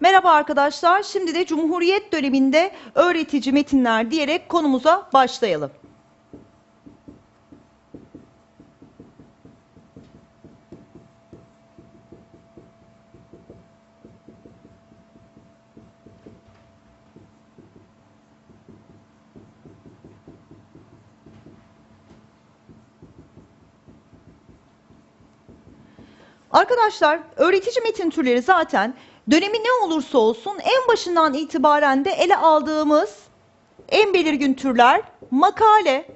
Merhaba arkadaşlar. Şimdi de Cumhuriyet döneminde öğretici metinler diyerek konumuza başlayalım. Arkadaşlar öğretici metin türleri zaten dönemi ne olursa olsun en başından itibaren de ele aldığımız en belirgin türler makale,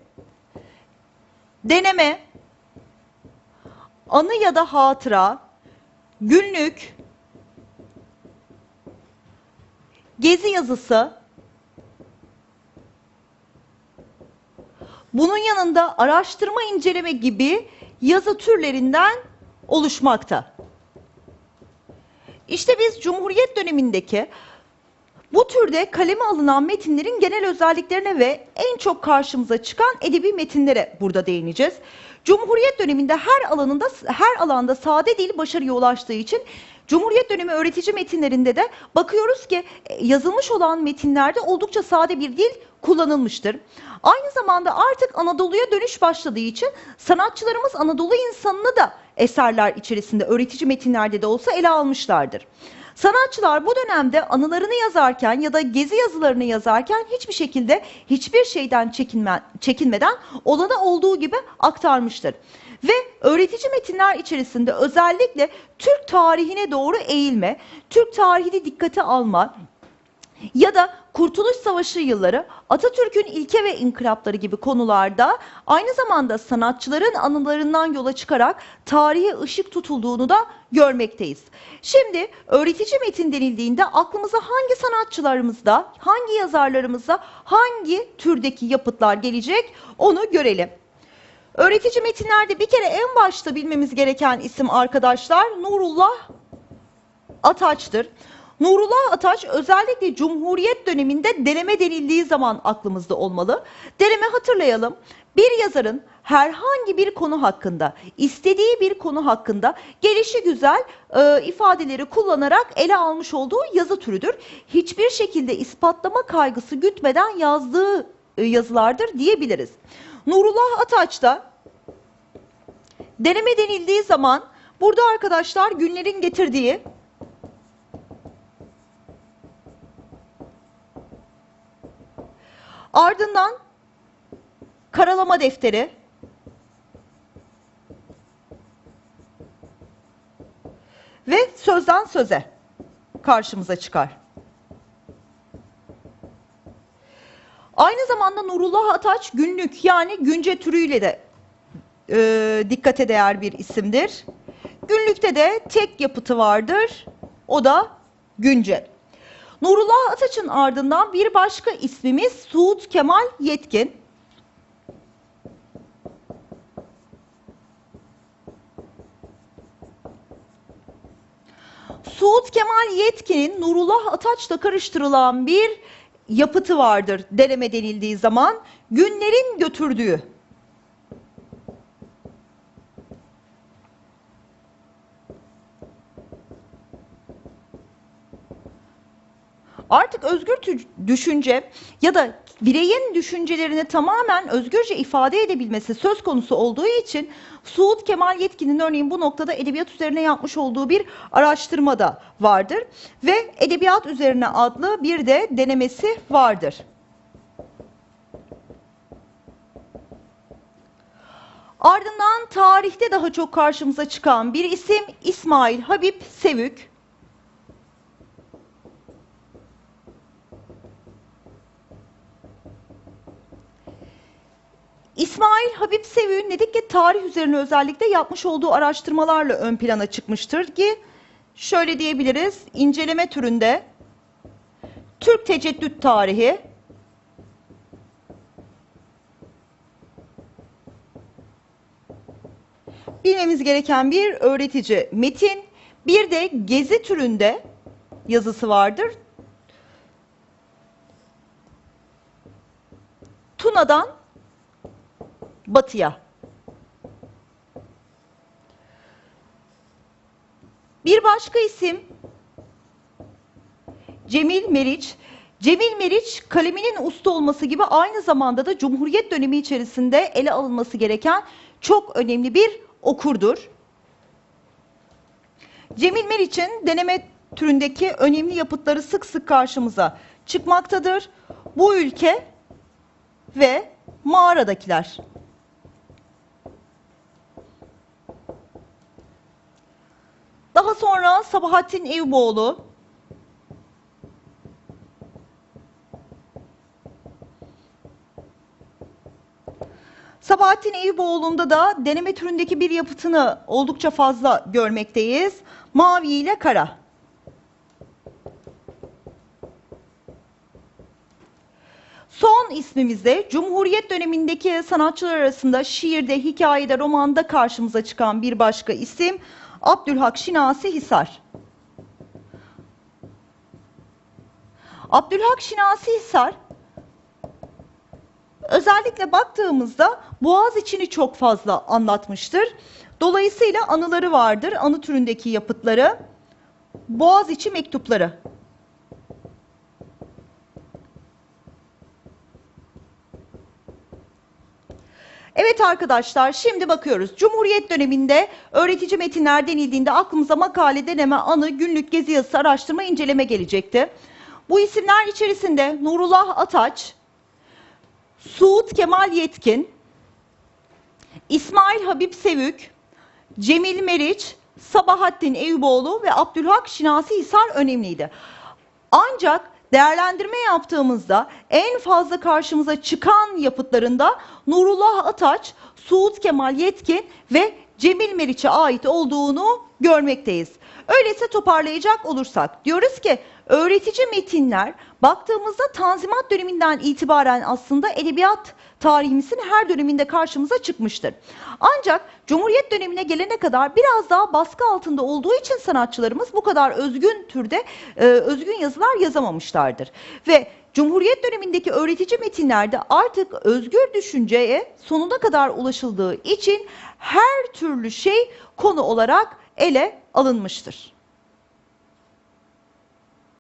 deneme, anı ya da hatıra, günlük, gezi yazısı, bunun yanında araştırma inceleme gibi yazı türlerinden oluşmakta. İşte biz Cumhuriyet dönemindeki bu türde kaleme alınan metinlerin genel özelliklerine ve en çok karşımıza çıkan edebi metinlere burada değineceğiz. Cumhuriyet döneminde her alanında her alanda sade dil başarıya ulaştığı için Cumhuriyet dönemi öğretici metinlerinde de bakıyoruz ki e, yazılmış olan metinlerde oldukça sade bir dil kullanılmıştır. Aynı zamanda artık Anadolu'ya dönüş başladığı için sanatçılarımız Anadolu insanını da eserler içerisinde öğretici metinlerde de olsa ele almışlardır. Sanatçılar bu dönemde anılarını yazarken ya da gezi yazılarını yazarken hiçbir şekilde hiçbir şeyden çekinme, çekinmeden olana olduğu gibi aktarmıştır. Ve öğretici metinler içerisinde özellikle Türk tarihine doğru eğilme, Türk tarihini dikkate alma, ya da Kurtuluş Savaşı yılları, Atatürk'ün ilke ve inkılapları gibi konularda aynı zamanda sanatçıların anılarından yola çıkarak tarihe ışık tutulduğunu da görmekteyiz. Şimdi öğretici metin denildiğinde aklımıza hangi sanatçılarımızda, hangi yazarlarımızda, hangi türdeki yapıtlar gelecek onu görelim. Öğretici metinlerde bir kere en başta bilmemiz gereken isim arkadaşlar Nurullah Ataç'tır. Nurullah Ataç özellikle Cumhuriyet döneminde deneme denildiği zaman aklımızda olmalı. Deneme hatırlayalım. Bir yazarın herhangi bir konu hakkında, istediği bir konu hakkında gelişi güzel e, ifadeleri kullanarak ele almış olduğu yazı türüdür. Hiçbir şekilde ispatlama kaygısı gütmeden yazdığı e, yazılardır diyebiliriz. Nurullah Ataç da deneme denildiği zaman burada arkadaşlar günlerin getirdiği Ardından karalama defteri. Ve sözden söze karşımıza çıkar. Aynı zamanda Nurullah Ataç günlük yani günce türüyle de e, dikkate değer bir isimdir. Günlükte de tek yapıtı vardır. O da günce. Nurullah Ataç'ın ardından bir başka ismimiz Suud Kemal Yetkin. Suud Kemal Yetkin'in Nurullah Ataç'la karıştırılan bir yapıtı vardır deneme denildiği zaman. Günlerin götürdüğü. Artık özgür düşünce ya da bireyin düşüncelerini tamamen özgürce ifade edebilmesi söz konusu olduğu için Suud Kemal Yetkin'in örneğin bu noktada edebiyat üzerine yapmış olduğu bir araştırma da vardır ve edebiyat üzerine adlı bir de denemesi vardır. Ardından tarihte daha çok karşımıza çıkan bir isim İsmail Habib Sevük. İsmail Habib Sevü'nün dedik ki tarih üzerine özellikle yapmış olduğu araştırmalarla ön plana çıkmıştır ki şöyle diyebiliriz inceleme türünde Türk teceddüt tarihi bilmemiz gereken bir öğretici metin bir de gezi türünde yazısı vardır. Tuna'dan batıya. Bir başka isim Cemil Meriç. Cemil Meriç kaleminin usta olması gibi aynı zamanda da Cumhuriyet dönemi içerisinde ele alınması gereken çok önemli bir okurdur. Cemil Meriç'in deneme türündeki önemli yapıtları sık sık karşımıza çıkmaktadır. Bu ülke ve mağaradakiler. Sonra Sabahattin Eyüboğlu, Sabahattin Eyüboğlu'nda da deneme türündeki bir yapıtını oldukça fazla görmekteyiz. Mavi ile kara. Son ismimizde Cumhuriyet dönemindeki sanatçılar arasında şiirde, hikayede, romanda karşımıza çıkan bir başka isim Abdülhak Şinasi Hisar. Abdülhak Şinasi Hisar özellikle baktığımızda Boğaz içini çok fazla anlatmıştır. Dolayısıyla anıları vardır, anı türündeki yapıtları. Boğaz içi mektupları. Evet arkadaşlar şimdi bakıyoruz. Cumhuriyet döneminde öğretici metinler denildiğinde aklımıza makale, deneme, anı, günlük, gezi yazısı, araştırma, inceleme gelecekti. Bu isimler içerisinde Nurullah Ataç, Suud Kemal Yetkin, İsmail Habib Sevük, Cemil Meriç, Sabahattin Eyüboğlu ve Abdülhak Şinasi Hisar önemliydi. Ancak değerlendirme yaptığımızda en fazla karşımıza çıkan yapıtlarında Nurullah Ataç, Suud Kemal Yetkin ve Cemil Meriç'e ait olduğunu görmekteyiz. Öyleyse toparlayacak olursak diyoruz ki öğretici metinler baktığımızda Tanzimat döneminden itibaren aslında edebiyat tarihimizin her döneminde karşımıza çıkmıştır. Ancak Cumhuriyet dönemine gelene kadar biraz daha baskı altında olduğu için sanatçılarımız bu kadar özgün türde e, özgün yazılar yazamamışlardır. Ve Cumhuriyet dönemindeki öğretici metinlerde artık özgür düşünceye sonuna kadar ulaşıldığı için her türlü şey konu olarak ele alınmıştır.